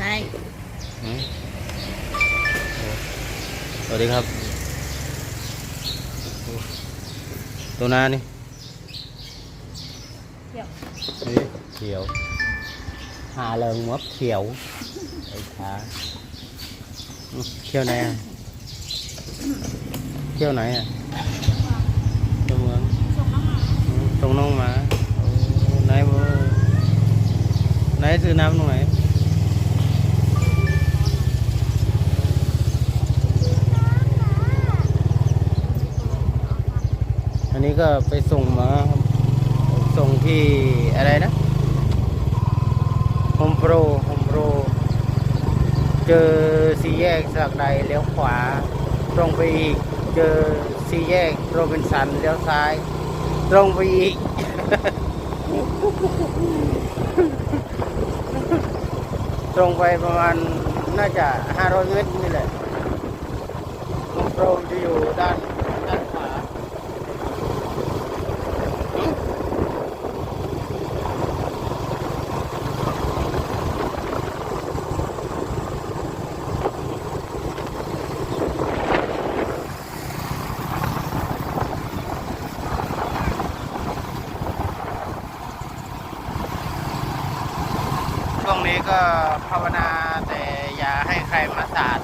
ไรอืมสวัสดีครับ ตัวหน้านี่เดี๋ยวนี่เขียว หาเริงมดเขียว ไอ้ขาอืมเขียวไหนอะเขียวไหนอะเขียวเมืองอืมตรงน้องหมาโอ้ไหนบ่ไหนซื้อน้ำตรงไหน นี้ก็ไปส่งมาส่งที่อะไรนะโฮมโปรโฮมโปรเจอสี่แยกสักใดเลี้ยวขวา ตรงไปอีก เจอสี่แยกโรบินสันเลี้ยวซ้าย ตรงไปอีก ตรงไปประมาณน่าจะ 500 เมตรนี่แหละโฮมโปรจะอยู่ด้านด้านขวา ช่วงนี้ ก็ภาวนาแต่อย่าให้ใครมาสาด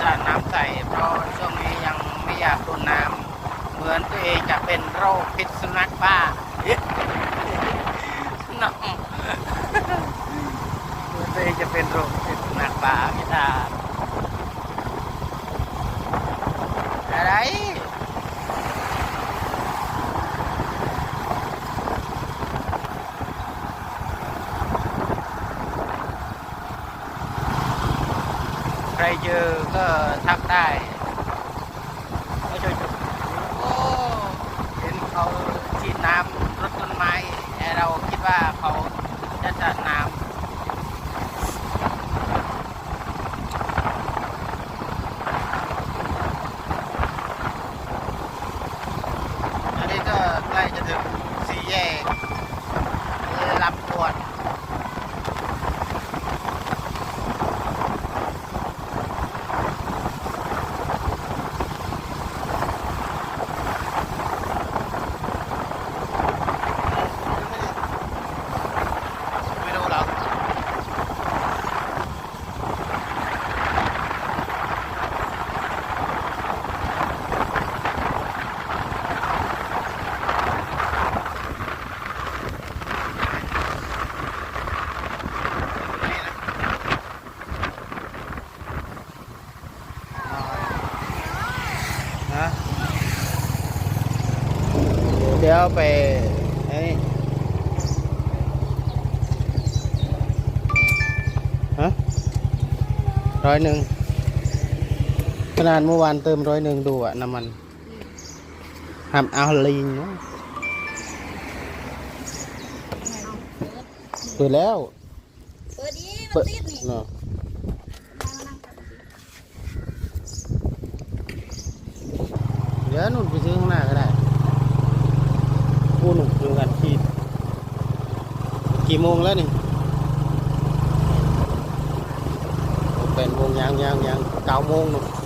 สาดน้ำใส่เพราะช่วงนี้ยังไม่อยากโดนน้ำเหมือนตัวเองจะเป็นโรคพิษสุนัขบ้าน้องเหมือนตัวเองจะเป็นโรคพิษสุนัขบ้าพี่ตาอะไร ใครเจอก็ทักได้ไม่ใช่จุดโอ้เห็นเขาฉีดน้ำรดต้นไม้แต่เราคิดว่าเขาจะจัดน้ำอันนี้ก็ใกล้จะถึงสี่แยกลำปวด ไม่รู้หรอกนี่นะฮะ เดี๋ยวไปไอ้นี่ฮะร้อยหนึ่งขนาดเมื่อวานเติมร้อยหนึ่งดูอะน้ำมันห้ามเอาลิงเนาะเปิดแล้ว เปิดดีมัเปินดติดนี่เนาะเดี๋ยวนุ่นไปซื้อข้างหน้าก็ได้ หนุ่มดูกันขีดกี่โมงแล้วนี่เป็นโมงยังยังยังเก้าโมงนู่นมั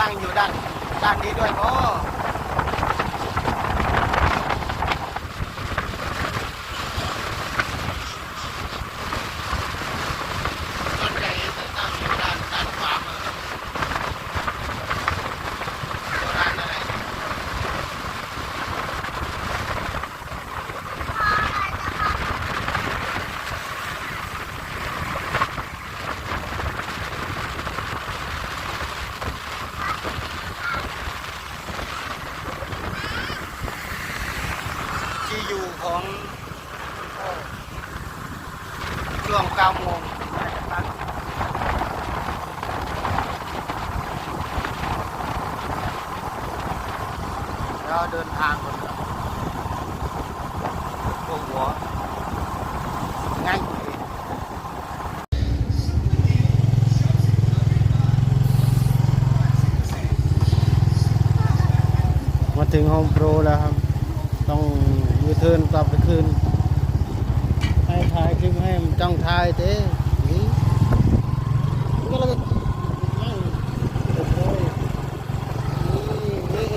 ตั้งอยู่ด้านด้านนี้ด้วยโอ้ ส่วนใหญ่จะตั้งอยู่ด้านด้านขวามือตัวร้านอะไรที่อยู่ของช่วง9โมงน่าจะตั้ง เดินทางคนละพวกหัวง่ายมาถึงโฮมโปรแล้วครับ ต้องยูเทิร์นกลับไปคืน ให้ถ่ายคลิปให้มันจ้องถ่ายเต้นี่ก็แล้วก็นั่งโอ้โหนี่นี่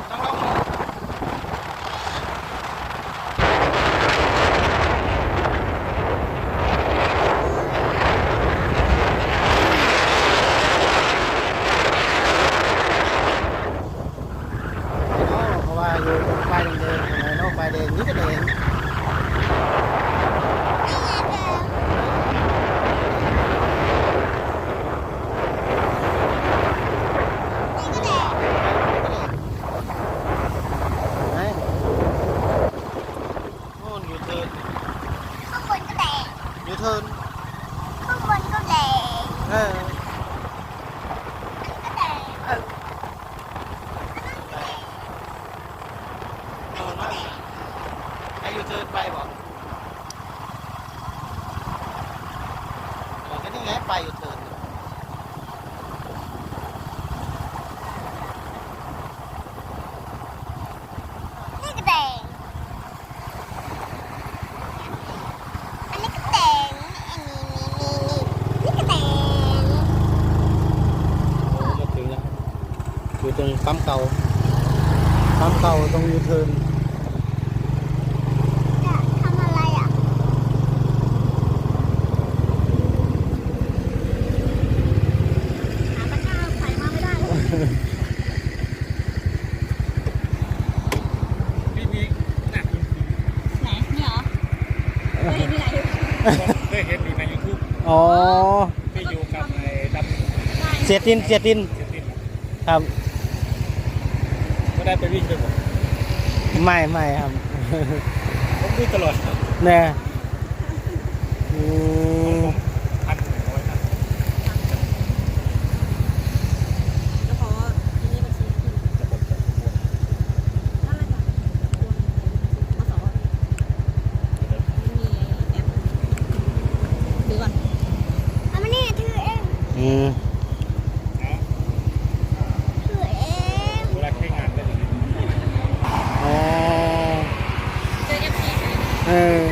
ต้องลองเพราะว่าอยู่ตรงป้ายแดงๆไหนเนาะป้ายแดงนี่ก็แดงไหนโน่นยูเทิร์น ข้างบนก็แดง ยูเทิร์น ข้างบนก็แดง เออ ก็แดง เออโน่นโน่นให้ยู เทิร์นไปบอกเออก็นี่ไงไปยูเทิร์นนี่ก็แดงอันนี้ก็แดงอันนี้นี่นี่นี่นี่ก็แดงมาถึงแล้วอยู่ตรงปั๊มเก่าปั๊มเก่าตรงยูเทิร์น จะทำอะไรอะหาตะกร้าใส่มาไม่ได้เลย พี่มีหนักจริง ไหนนี่เหรอเคยเห็นที่ไหน ๆ เคยเห็นอยู่ในยูทูบอ๋อที่อยู่กับไอ้ดำเสียตินเสียตินเสียตินครับก็ได้ไปวิ่งด้วยผมไม่ไม่ครับผมวิ่งตลอดแน่อืม พันหนึ่งร้อยนะ แล้วขอที่นี่บัญชีที่ จะหมดจะหมด นั่นแหละค่ะมาสอนไม่มีแอปดูก่อนเอามานี่ถือเอง อืม เอา ถือเอง เวลาแค่งานได้เลย อ๋อ เจอเอฟซี เออ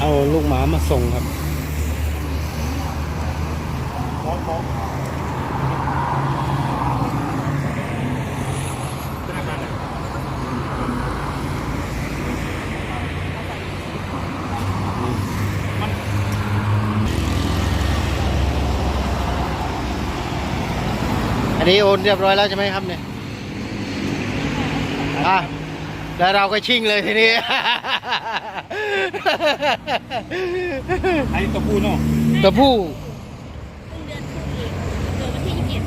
เอาลูก หมามาส่งครับอันนี้โอนเรียบร้อยแล้วใช่ไหมครับเนี่ยอะ แล้วเราก็ชิ่งเลยทีนี้ ไอ้ตัวพูเนาะตัวผู้เดือนถูกอีกเกิดวันที่ยี่สิบเอ็ด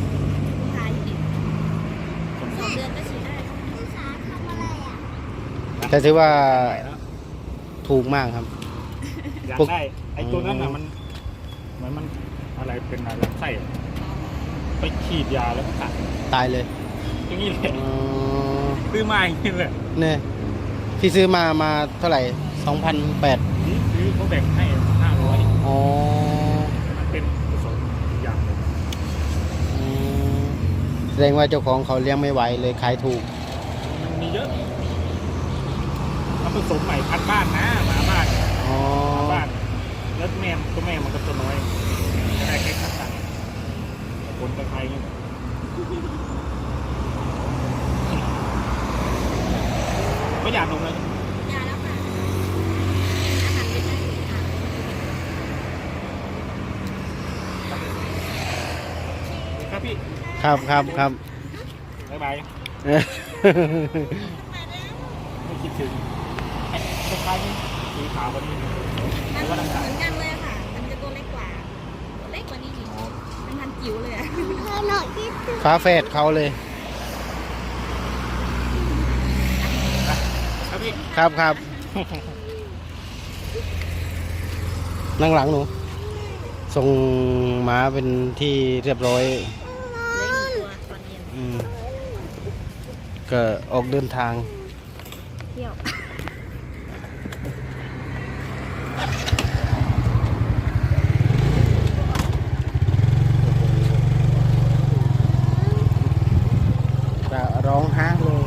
พายี่สิบสองเดือนก็ฉีดได้ภาษาทำอะไรอะแต่ถือว่าถูกมากครับ อยากได้ไอ้ตัวนั้นน่ะมันเหมือนมันอะไรเป็นอะไรลำไส้อะไปฉีดยาแล้วก็ตัดตายเลยอย่างนี้เลยอ๋อ ซื้อมาอย่างนี้เลยเนี่ยพี่ซื้อมามาเท่าไหร่สองพันแปดซื้อเขาแบ่งให้ห้าร้อยอ๋อมันเป็นผสมอย่างเลยอืมแสดงว่าเจ้าของเขาเลี้ยงไม่ไหวเลยขายถูก มันมีเยอะมันผสมใหม่พันธุ์บ้านนะหมาบ้านอ๋อ หมาบ้านแล้วแม่ตัวแม่มันก็ตัวน้อยได้แค่ขัดตังคนตะไคร้เนี่ยก็อยากนมเลย ยาแล้วค่ะอาหารเป็นได้อาหาร พี่ ครับครับครับบ๊ายบายเออไม่คิดถึงไอ้คล้ายๆนี่สีขาวกว่านี้มันเหมือนกันเลยค่ะแต่มันจะตัวเล็กกว่า เล็กกว่านี้อีกเป็นพันจิ๋วเลยอะหน่อยคิดถึงฟ้าแฝดเขาเลย ครับพี่ครับครับนั่งหลังหนูส่งม้าเป็นที่เรียบร้อย ก็ออกเดินทางเที่ยวจะร้องห้างเลย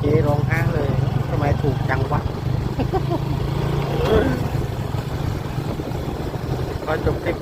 เจ๊ร้องห้างเลยทำไมถูกจังวะก็จบคลิปเพียงวันนี้